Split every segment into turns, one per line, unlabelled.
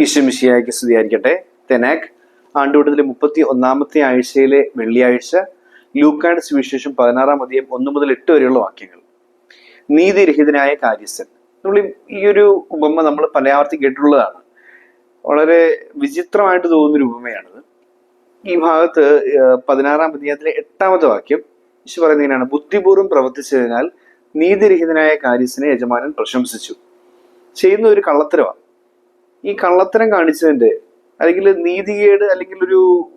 ഈശ്വമിഷിയാക്കി സ്തുതിയായിരിക്കട്ടെ. തെനാക് ആണ്ടുകൂട്ടത്തിലെ മുപ്പത്തി ഒന്നാമത്തെ ആഴ്ചയിലെ വെള്ളിയാഴ്ച ലൂക്കാഡ് സുവിശേഷം പതിനാറാം അധികം ഒന്ന് മുതൽ എട്ട് വരെയുള്ള വാക്യങ്ങൾ. നീതിരഹിതനായ കാര്യസ്ഥൻ. നമ്മൾ ഈ- ഒരു ഉപമ നമ്മൾ പലയാവർത്തി കേട്ടിട്ടുള്ളതാണ്. വളരെ വിചിത്രമായിട്ട് തോന്നുന്നൊരു ഉപമയാണിത്. ഈ ഭാഗത്ത് പതിനാറാം അധ്യായത്തിലെ എട്ടാമത്തെ വാക്യം ഈശോ പറയുന്നത് ഇങ്ങനെയാണ് ബുദ്ധിപൂർവം പ്രവർത്തിച്ചതിനാൽ നീതിരഹിതനായ കാര്യസ്ഥനെ യജമാനൻ പ്രശംസിച്ചു. ചെയ്യുന്ന ഒരു കള്ളത്തരമാണ്. ഈ കള്ളത്തരം കാണിച്ചതിന്റെ അല്ലെങ്കിൽ നീതികേട് അല്ലെങ്കിൽ ഒരു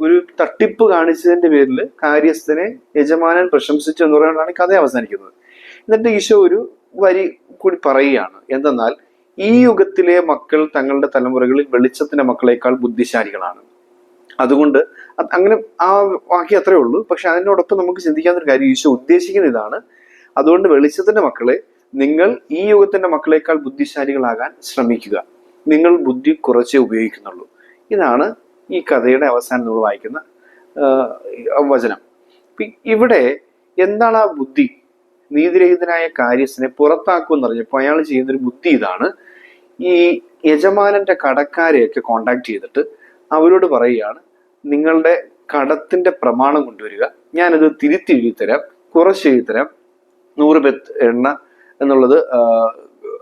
ഒരു തട്ടിപ്പ് കാണിച്ചതിന്റെ പേരിൽ കാര്യസ്ഥനെ യജമാനൻ പ്രശംസിച്ചു എന്ന് പറയുന്നതാണ് കഥ അവസാനിക്കുന്നത്. എന്നിട്ട് ഈശോ ഒരു വരി കൂടി പറയുകയാണ്. എന്തെന്നാൽ ഈ യുഗത്തിലെ മക്കൾ തങ്ങളുടെ തലമുറകളിൽ വെളിച്ചത്തിന്റെ മക്കളെക്കാൾ ബുദ്ധിശാലികളാണ്. അതുകൊണ്ട് അങ്ങനെ ആ വാക്യം അത്രേ ഉള്ളൂ. പക്ഷെ അതിനോടൊപ്പം നമുക്ക് ചിന്തിക്കാവുന്ന ഒരു കാര്യം ഈശോ ഉദ്ദേശിക്കുന്ന ഇതാണ്. അതുകൊണ്ട് വെളിച്ചത്തിന്റെ മക്കളെ നിങ്ങൾ ഈ യുഗത്തിന്റെ മക്കളെക്കാൾ ബുദ്ധിശാലികളാകാൻ ശ്രമിക്കുക. നിങ്ങൾ ബുദ്ധി കുറച്ചേ ഉപയോഗിക്കുന്നുള്ളൂ. ഇതാണ് ഈ കഥയുടെ അവസാനം നമ്മൾ വായിക്കുന്ന വചനം. ഇവിടെ എന്താണ് ആ ബുദ്ധി? നീതിരഹിതനായ കാര്യസ്ഥനെ പുറത്താക്കുമെന്ന് പറഞ്ഞപ്പോൾ അയാൾ ചെയ്യുന്നൊരു ബുദ്ധി ഇതാണ്. ഈ യജമാനന്റെ കടക്കാരെയൊക്കെ കോണ്ടാക്ട് ചെയ്തിട്ട് അവരോട് പറയുകയാണ് നിങ്ങളുടെ കടത്തിന്റെ പ്രമാണം കൊണ്ടുവരിക. ഞാനത് തിരുത്തി എഴുതി തരാം കുറച്ച് എഴുതി തരാം നൂറ് ബെത്ത് എണ്ണ എന്നുള്ളത്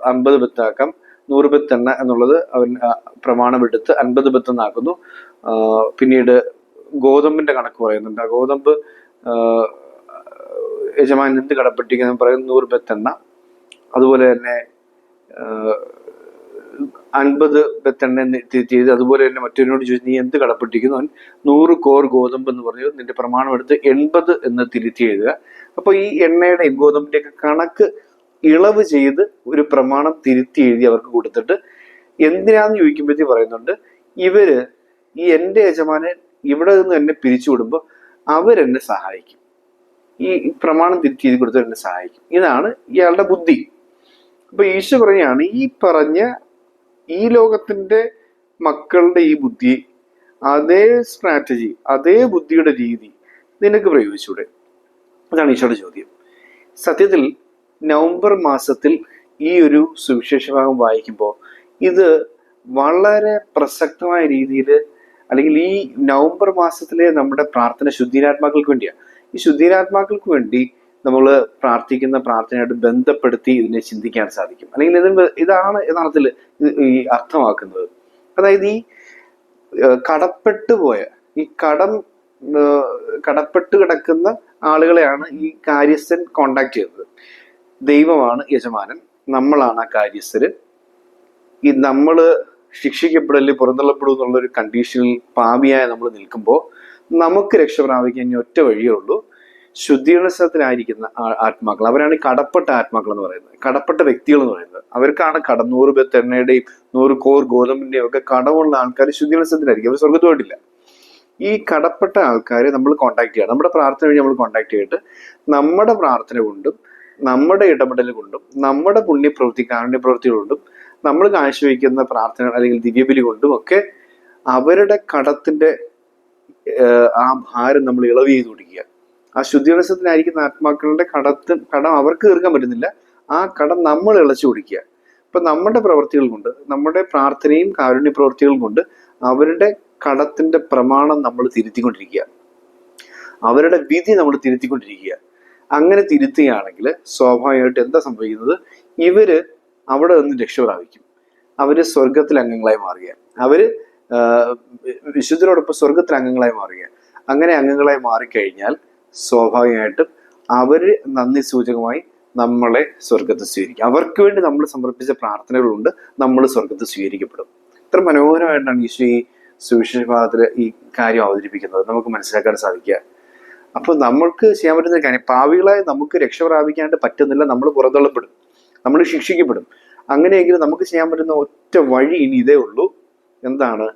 അമ്പത് ബെത്താക്കാം. നൂറ് എണ്ണ എന്നുള്ളത് അവൻ പ്രമാണമെടുത്ത് അൻപത് ബെത്ത് എന്നാക്കുന്നു. പിന്നീട് ഗോതമ്പിന്റെ കണക്ക് പറയുന്നുണ്ട്. ആ ഗോതമ്പ് യജമാൻ എന്ത് കടപ്പെട്ടിരിക്കുന്നു പറയുന്നത് നൂറ് ബെത്ത് എണ്ണ. അതുപോലെ തന്നെ അൻപത് ബെത്തെണ്ണ തിരിച്ച് ചെയ്ത് അതുപോലെ തന്നെ മറ്റൊരുനോട് ചോദിച്ചു നീ എന്ത് കടപ്പെട്ടിരിക്കുന്നു? അവൻ നൂറ് കോർ ഗോതമ്പ് എന്ന് പറഞ്ഞു. നിന്റെ പ്രമാണം എടുത്ത് എൺപത് എന്ന് തിരുത്തി എഴുതുക. അപ്പൊ ഈ എണ്ണയുടെ ഗോതമ്പിന്റെയൊക്കെ കണക്ക് ഇളവ് ചെയ്ത് ഒരു പ്രമാണം തിരുത്തി എഴുതി അവർക്ക് കൊടുത്തിട്ട് എന്തിനാന്ന് ചോദിക്കുമ്പോഴത്തേക്ക് പറയുന്നുണ്ട് ഇവർ ഈ എന്റെ യജമാനൻ ഇവിടെ നിന്ന് എന്നെ പിരിച്ചു വിടുമ്പോൾ അവരെന്നെ സഹായിക്കും. ഈ പ്രമാണം തിരുത്തി എഴുതി കൊടുത്തവർ എന്നെ സഹായിക്കും. ഇതാണ് ഇയാളുടെ ബുദ്ധി. അപ്പൊ ഈശോ പറയാണ് ഈ പറഞ്ഞ ഈ ലോകത്തിന്റെ മക്കളുടെ ഈ ബുദ്ധി അതേ സ്ട്രാറ്റജി അതേ ബുദ്ധിയുടെ രീതി നിനക്ക് പ്രയോഗിച്ചൂടെ അതാണ് ഈശോയുടെ ചോദ്യം. സത്യത്തിൽ നവംബർ മാസത്തിൽ ഈ ഒരു സുവിശേഷ ഭാഗം വായിക്കുമ്പോൾ ഇത് വളരെ പ്രസക്തമായ രീതിയിൽ അല്ലെങ്കിൽ ഈ നവംബർ മാസത്തിലെ നമ്മുടെ പ്രാർത്ഥന ശുദ്ധീരാത്മാക്കൾക്ക് വേണ്ടിയാണ് ഈ ശുദ്ധീരാത്മാക്കൾക്ക് വേണ്ടി നമ്മൾ പ്രാർത്ഥിക്കുന്ന പ്രാർത്ഥനയായിട്ട് ബന്ധപ്പെടുത്തി ഇതിനെ ചിന്തിക്കാൻ സാധിക്കും. അല്ലെങ്കിൽ ഇതിന് ഇതാണ് യഥാർത്ഥത്തിൽ ഈ അർത്ഥമാക്കുന്നത്. അതായത് ഈ കടപ്പെട്ടു പോയ ഈ കടം കടപ്പെട്ട് കിടക്കുന്ന ആളുകളെയാണ് ഈ കാര്യസ്ഥൻ കോണ്ടാക്ട് ചെയ്തത് ദൈവമാണ് യജമാനൻ. നമ്മളാണ് ആ കാര്യസ്ഥര്. ഈ നമ്മൾ ശിക്ഷിക്കപ്പെടൽ പുറന്തള്ളപ്പെടും എന്നുള്ളൊരു കണ്ടീഷനിൽ പാപിയായ നമ്മൾ നിൽക്കുമ്പോൾ നമുക്ക് രക്ഷ പ്രാപിക്കാൻ ഇനി ഒറ്റ വഴിയേ ഉള്ളൂ. ശുദ്ധീകരണത്തിലായിരിക്കുന്ന ആത്മാക്കൾ. അവരാണ് കടപ്പെട്ട ആത്മാക്കൾ എന്ന് പറയുന്നത്. കടപ്പെട്ട വ്യക്തികൾ എന്ന് പറയുന്നത്. അവർക്കാണ് കടം നൂറ് തെണ്ണയുടെയും നൂറ് കോർ ഗോതമ്പിന്റെയും ഒക്കെ കടമുള്ള ആൾക്കാർ ശുദ്ധീകരണത്തിലായിരിക്കും അവർ സ്വർഗത്തുമായിട്ടില്ല ഈ കടപ്പെട്ട ആൾക്കാരെ നമ്മൾ കോണ്ടാക്ട് ചെയ്യുക നമ്മുടെ പ്രാർത്ഥന വഴി നമ്മൾ കോണ്ടാക്ട് ചെയ്തിട്ട് നമ്മുടെ പ്രാർത്ഥന കൊണ്ടും നമ്മുടെ ഇടപെടൽ കൊണ്ടും നമ്മുടെ പുണ്യപ്രവൃത്തി കാരുണ്യപ്രവൃത്തി കൊണ്ടും നമ്മൾ കാഴ്ചവെക്കുന്ന പ്രാർത്ഥന അല്ലെങ്കിൽ ദിവ്യബലി കൊണ്ടും ഒക്കെ അവരുടെ കടത്തിന്റെ ആ ഭാരം നമ്മൾ ഇളവ് ചെയ്ത് കൊടുക്കുക. ആ ശുദ്ധീകരണത്തിലായിരിക്കുന്ന ആത്മാക്കളുടെ കടത്ത് കടം അവർക്ക് തീർക്കാൻ പറ്റുന്നില്ല. ആ കടം നമ്മൾ ഇളച്ചു കൊടുക്കുക. അപ്പൊ നമ്മുടെ പ്രവൃത്തികൾ കൊണ്ട് നമ്മുടെ പ്രാർത്ഥനയും കാരുണ്യ പ്രവൃത്തികളും കൊണ്ട് അവരുടെ കടത്തിന്റെ പ്രമാണം നമ്മൾ തിരുത്തിക്കൊണ്ടിരിക്കുക. അവരുടെ വിധി നമ്മൾ തിരുത്തിക്കൊണ്ടിരിക്കുക. അങ്ങനെ തിരുത്തുകയാണെങ്കിൽ സ്വാഭാവികമായിട്ട് എന്താ സംഭവിക്കുന്നത്? ഇവർ അവിടെ നിന്ന് രക്ഷ പ്രാപിക്കും. അവർ സ്വർഗത്തിൽ അംഗങ്ങളായി മാറുക. ആഹ് വിശുദ്ധരോടൊപ്പം സ്വർഗത്തിൽ അംഗങ്ങളായി മാറുക. അങ്ങനെ അംഗങ്ങളായി മാറിക്കഴിഞ്ഞാൽ സ്വാഭാവികമായിട്ടും അവർ നന്ദി സൂചകമായി നമ്മളെ സ്വർഗത്ത് സ്വീകരിക്കും. അവർക്ക് വേണ്ടി നമ്മൾ സമർപ്പിച്ച പ്രാർത്ഥനകളുണ്ട് നമ്മൾ സ്വർഗത്ത് സ്വീകരിക്കപ്പെടും. ഇത്ര മനോഹരമായിട്ടാണ് ഈശോ ഈ സുവിശേഷ ഭാഗത്തിൽ ഈ കാര്യം അവതരിപ്പിക്കുന്നത്. നമുക്ക് മനസ്സിലാക്കാൻ സാധിക്കുക. അപ്പൊ നമ്മൾക്ക് ചെയ്യാൻ പറ്റുന്ന കാര്യം പാവികളായി നമുക്ക് രക്ഷ പ്രാപിക്കാണ്ട് പറ്റുന്നില്ല നമ്മൾ പുറന്തള്ളപ്പെടും നമ്മൾ ശിക്ഷിക്കപ്പെടും. അങ്ങനെയെങ്കിൽ നമുക്ക് ചെയ്യാൻ പറ്റുന്ന ഒറ്റ വഴി ഇനി ഇതേ ഉള്ളൂ. എന്താണ്?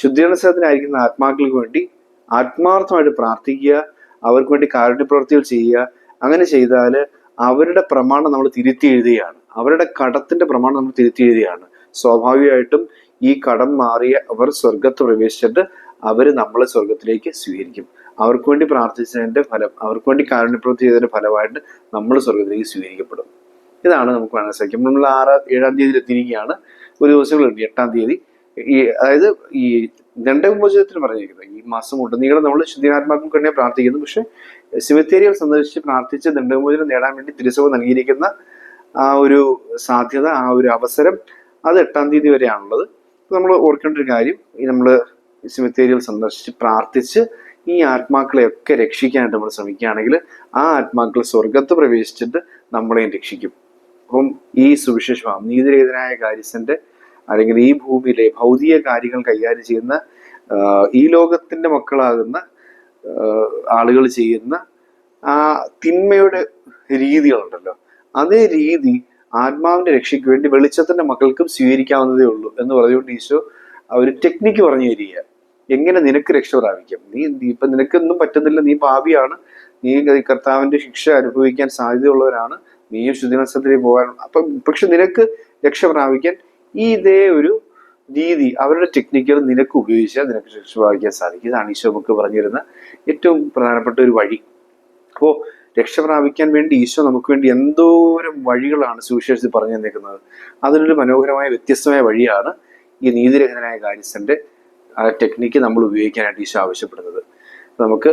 ശുദ്ധീകരണത്തിനായിരിക്കുന്ന ആത്മാക്കൾക്ക് വേണ്ടി ആത്മാർത്ഥമായിട്ട് പ്രാർത്ഥിക്കുക അവർക്ക് വേണ്ടി കാരുണ്യപ്രവർത്തികൾ ചെയ്യുക അങ്ങനെ ചെയ്താൽ അവരുടെ പ്രമാണം നമ്മൾ തിരുത്തി എഴുതുകയാണ്. അവരുടെ കടത്തിന്റെ പ്രമാണം നമ്മൾ തിരുത്തി എഴുതുകയാണ്. സ്വാഭാവികമായിട്ടും ഈ കടം മാറിയ അവർ സ്വർഗത്ത് പ്രവേശിച്ചിട്ട് അവർ നമ്മളെ സ്വർഗത്തിലേക്ക് സ്വീകരിക്കും. അവർക്ക് വേണ്ടി പ്രാർത്ഥിച്ചതിന്റെ ഫലം അവർക്ക് വേണ്ടി കാരുണ്യപ്രവൃത്തി ചെയ്തതിന്റെ ഫലമായിട്ട് നമ്മൾ സ്വർഗത്തിലേക്ക് സ്വീകരിക്കപ്പെടും. ഇതാണ് നമുക്ക് കാണാൻ സാധിക്കും നമ്മൾ ആറാം ഏഴാം തീയതിയിൽ എത്തിയിരിക്കുകയാണ്. ഒരു ദിവസങ്ങളുണ്ട് എട്ടാം തീയതി. ഈ അതായത് ഈ ദണ്ഡവിമോചനത്തിന് പറഞ്ഞിരിക്കുന്നത് ഈ മാസം കൊണ്ട് ഉടനീളം നമ്മൾ ശുദ്ധിയാത്മാക്കൾക്ക് തന്നെ പ്രാർത്ഥിക്കുന്നു. പക്ഷെ സിമിത്തേരിയൽ സന്ദർശിച്ച് പ്രാർത്ഥിച്ച് ദണ്ഡവിമോചനം നേടാൻ വേണ്ടി തിരുസഭ നൽകിയിരിക്കുന്ന ആ ഒരു സാധ്യത ആ ഒരു അവസരം അത് എട്ടാം തീയതി വരെയാണുള്ളത്. നമ്മൾ ഓർക്കേണ്ട ഒരു കാര്യം ഈ നമ്മൾ സിമിത്തേരികൾ സന്ദർശിച്ച് പ്രാർത്ഥിച്ച് ഈ ആത്മാക്കളെയൊക്കെ രക്ഷിക്കാനായിട്ട് നമ്മൾ ശ്രമിക്കുകയാണെങ്കിൽ ആ ആത്മാക്കൾ സ്വർഗത്ത് പ്രവേശിച്ചിട്ട് നമ്മളെയും രക്ഷിക്കും. അപ്പം ഈ സുവിശേഷം നീതിരഹിതനായ കാര്യസിന്റെ അല്ലെങ്കിൽ ഈ ഭൂമിയിലെ ഭൗതിക കാര്യങ്ങൾ കൈകാര്യം ചെയ്യുന്ന ഈ ലോകത്തിന്റെ മക്കളാകുന്ന ആളുകൾ ചെയ്യുന്ന ആ തിന്മയുടെ രീതികളുണ്ടല്ലോ. അതേ രീതി ആത്മാവിന്റെ രക്ഷയ്ക്ക് വേണ്ടി വെളിച്ചത്തിന്റെ മക്കൾക്കും സ്വീകരിക്കാവുന്നതേ ഉള്ളൂ എന്ന് പറഞ്ഞുകൊണ്ട് ഈശോ ഒരു ടെക്നിക്ക് പറഞ്ഞു തരിക. എങ്ങനെ നിനക്ക് രക്ഷ പ്രാപിക്കാം നീ ഇപ്പൊ നിനക്കൊന്നും പറ്റുന്നില്ല. നീ പാപിയാണ് നീ കർത്താവിന്റെ ശിക്ഷ അനുഭവിക്കാൻ സാധ്യതയുള്ളവരാണ്. നീയും ശുദ്ധിമത്സരത്തിലേക്ക് പോകാൻ അപ്പം പക്ഷെ നിനക്ക് രക്ഷ പ്രാപിക്കാൻ ഈ ഇതേ ഒരു രീതി അവരുടെ ടെക്നിക്കുകൾ നിനക്ക് ഉപയോഗിച്ചാൽ നിനക്ക് രക്ഷ പ്രാപിക്കാൻ സാധിക്കും. ഇതാണ് ഈശോ നമുക്ക് പറഞ്ഞിരുന്ന ഏറ്റവും പ്രധാനപ്പെട്ട ഒരു വഴി. അപ്പോൾ രക്ഷ പ്രാപിക്കാൻ വേണ്ടി ഈശോ നമുക്ക് വേണ്ടി എന്തോരം വഴികളാണ് സുവിശേഷത്തിൽ പറഞ്ഞു തന്നേക്കുന്നത് അതിനൊരു മനോഹരമായ വ്യത്യസ്തമായ വഴിയാണ് ഈ നീതിരഹിതനായ കാര്യസ്ഥന്റെ ആ ടെക്നിക്ക് നമ്മൾ ഉപയോഗിക്കാനായിട്ട് ഈശോ ആവശ്യപ്പെടുന്നത്. നമുക്ക്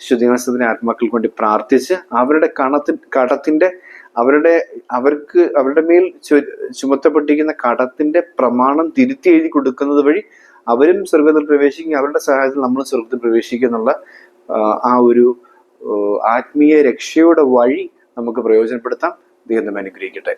ശുദ്ധിമത്സരത്തിന് ആത്മാക്കൾക്ക് വേണ്ടി പ്രാർത്ഥിച്ച് അവരുടെ കണത്തി കടത്തിന്റെ അവരുടെ അവർക്ക് അവരുടെ മേൽ ചുമത്തപ്പെട്ടിരിക്കുന്ന കടത്തിന്റെ പ്രമാണം തിരുത്തി എഴുതി കൊടുക്കുന്നത് വഴി അവരും സ്വർഗത്തിൽ പ്രവേശിക്കും അവരുടെ സഹായത്തിൽ നമ്മൾ സ്വർഗത്തിൽ പ്രവേശിക്കുന്നുള്ള ആ, ഒരു ആത്മീയ രക്ഷയുടെ വഴി നമുക്ക് പ്രയോജനപ്പെടുത്താം. ദൈവം അനുഗ്രഹിക്കട്ടെ.